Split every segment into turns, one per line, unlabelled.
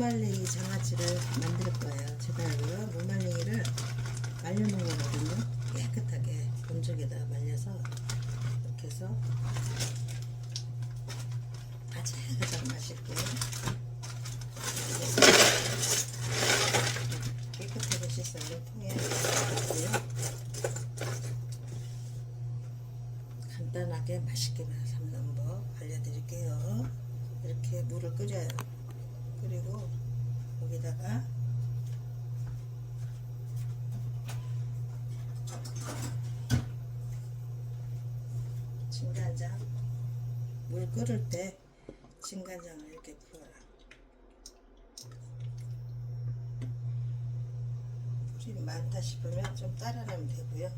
무말랭이 장아찌를 만들 거예요. 제가 이거 무말랭이를 말려놓은 거거든요. 깨끗하게 본죽에다 말려서 이렇게 해서 가장 맛있게 깨끗하게 씻어서 통에. 간단하게 맛있게 삶는 법 알려드릴게요. 이렇게 물을 끓여요. 그리고 여기다가 진간장 물 끓을 때 진간장을 이렇게 부어라. 물이 많다 싶으면 좀 따라내면 되고요.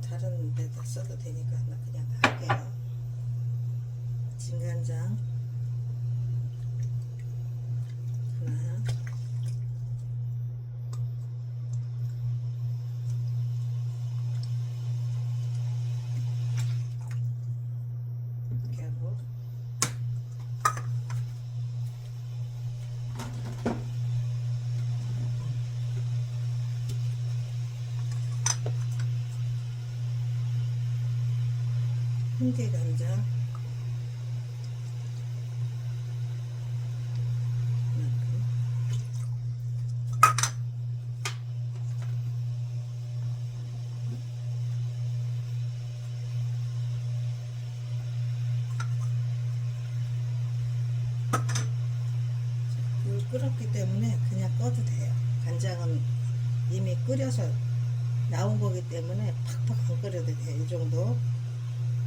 다른 데다 써도 되니까 나 그냥 할게요. 진간장 하나 이렇게 하고 홍게 간장 이만큼 물 끓었기 때문에 그냥 꺼도 돼요. 간장은 이미 끓여서 나온 거기 때문에 팍팍 안 끓여도 돼요. 이 정도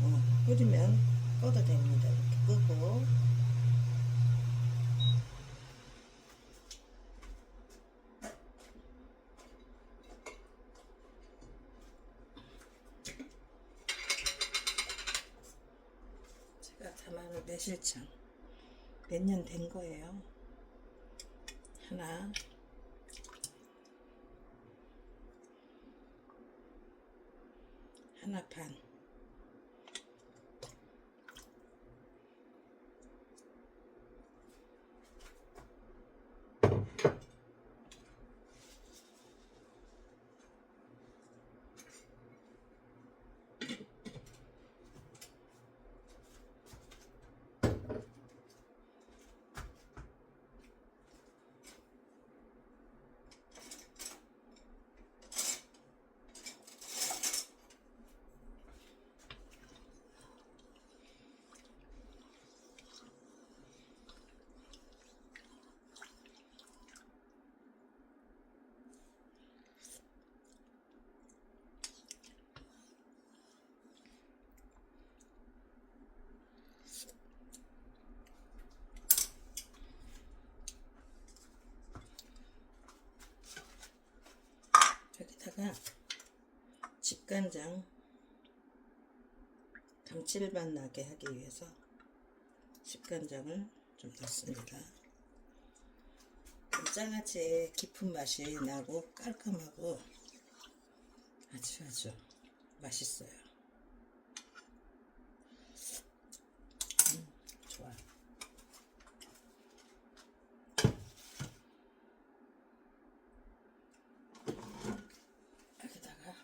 어, 끓이면 꺼도 됩니다. 이렇게 끄고 제가 담아놓은 매실청 몇 년 된 거예요. 하나. 하나 반 여기다가 집간장 감칠맛 나게 하기 위해서 집간장을 좀 넣습니다. 장아찌의 깊은 맛이 나고 깔끔하고 아주 아주 맛있어요. 음, 좋아요. 여기다가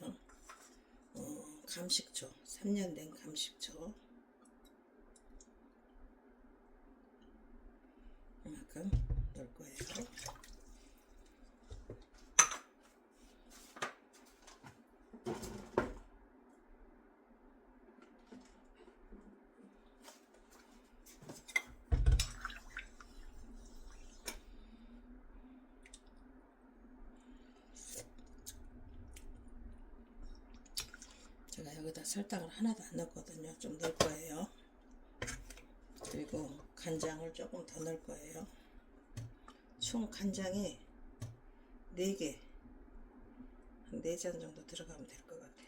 어, 어, 감식초 3년 된 감식초 이만큼 넣을 거예요. 제가 여기다 설탕을 하나도 안 넣었거든요. 좀 넣을 거예요. 그리고 간장을 조금 더 넣을 거예요. 총 간장이 4개, 한 4잔 정도 들어가면 될 것 같아요.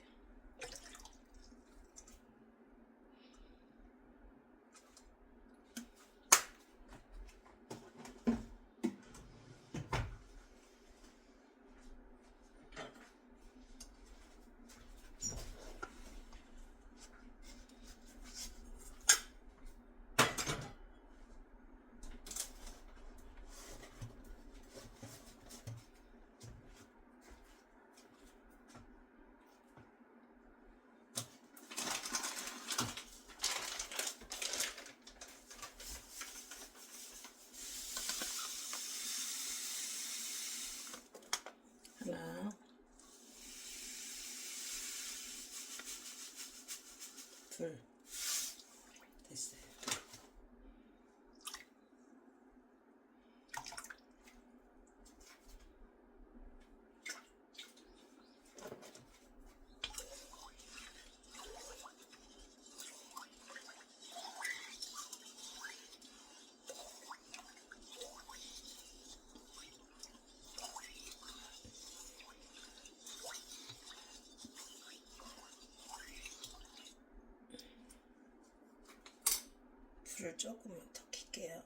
불을 조금 더 킬게요.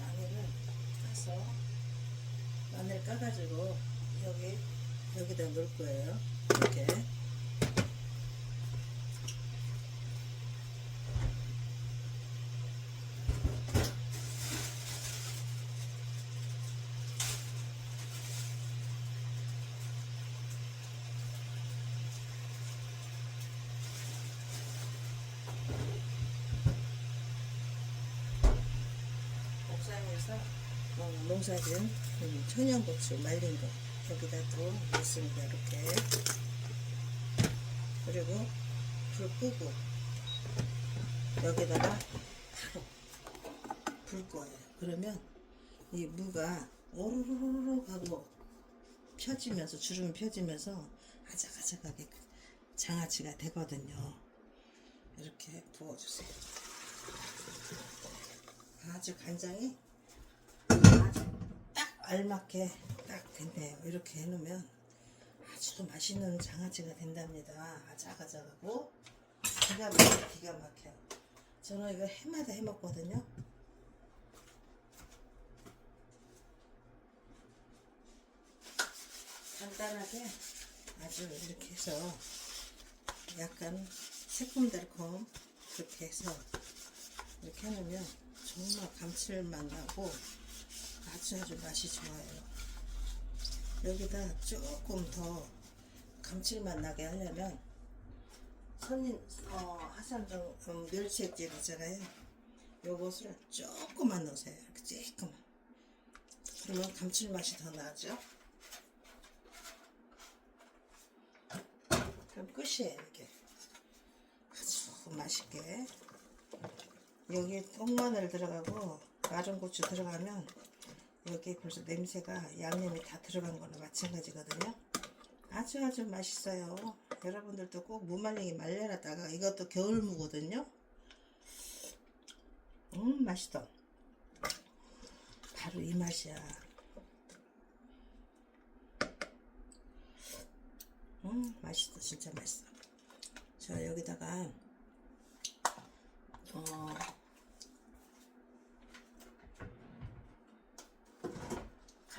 마늘을 까서 마늘 까가지고 여기 여기다 넣을 거예요. 이렇게 옥상에서 어, 농사진 음, 천연고추 말린 거 여기다 또 넣습니다 이렇게. 그리고 불 끄고 여기다가 바로 불 거예요. 그러면 이 무가 오르르르 하고 펴지면서 주름이 펴지면서 아작아작하게 장아찌가 되거든요. 이렇게 부어주세요. 아주 간장이 딱 알맞게 딱 됐네요. 이렇게 해놓으면 아주 맛있는 장아찌가 된답니다. 아작아작하고 기가 막혀 기가 막혀요. 저는 이거 해마다 해먹거든요. 간단하게 아주 이렇게 해서 약간 새콤달콤 그렇게 해서 이렇게 해놓으면 정말 감칠맛 나고 아주 맛이 좋아요. 여기다 조금 더 감칠맛 나게 하려면 선인 어, 하산정 음, 멸치액질 있잖아요. 요것을 조금만 넣으세요. 이렇게 조금만. 그러면 감칠맛이 더 나죠. 그럼 끝이에요 이게. 아주 맛있게. 여기 똥마늘 들어가고 마른 고추 들어가면 여기 벌써 냄새가 양념이 다 들어간 거나 마찬가지거든요. 아주 아주 맛있어요. 여러분들도 꼭 무말랭이 말려놨다가 이것도 겨울무거든요. 음 맛있다. 바로 이 맛이야. 음 맛있어 진짜 맛있어. 자 여기다가 어,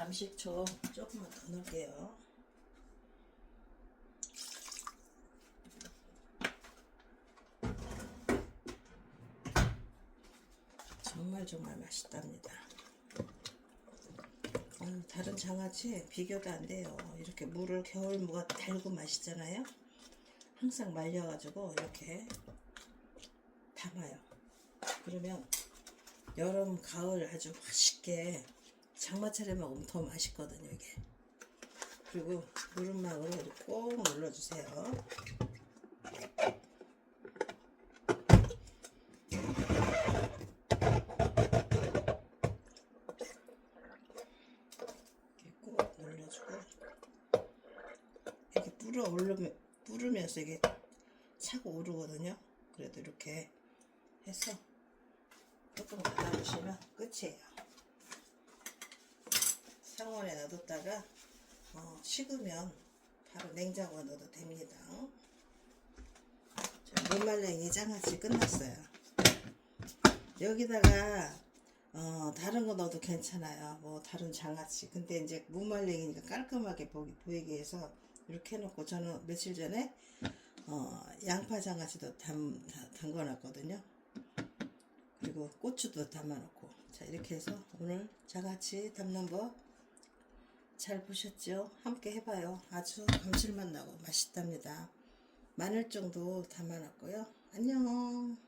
감식초 조금만 더 넣을게요. 정말 정말 맛있답니다. 아유, 다른 장아찌 비교도 안 돼요. 이렇게 물을 겨울 무가 달고 마시잖아요. 항상 말려가지고 이렇게 담아요. 그러면 여름, 가을 아주 맛있게 장마철에 먹으면 더 맛있거든요, 이게. 그리고 누른막으로 이렇게 꼭 눌러주세요. 이렇게 꼭 눌러주고 이렇게 불어 오르면 부르면서 이게 차고 오르거든요. 그래도 이렇게 해서 조금 닫아주시면 끝이에요. 상온에 놔뒀다가 어, 식으면 바로 냉장고에 넣어도 됩니다. 자, 물말랭이 장아찌 끝났어요. 여기다가 어, 다른 거 넣어도 괜찮아요. 뭐 다른 장아찌. 근데 이제 무말랭이니까 깔끔하게 보기, 보이게 해서 이렇게 해놓고 저는 며칠 전에 어, 양파 장아찌도 담, 다, 담궈놨거든요. 그리고 고추도 담아놓고 자 이렇게 해서 오늘 장아찌 담는 법 잘 보셨죠? 함께 해봐요. 아주 감칠맛 나고 맛있답니다. 마늘 정도 담아놨고요. 안녕.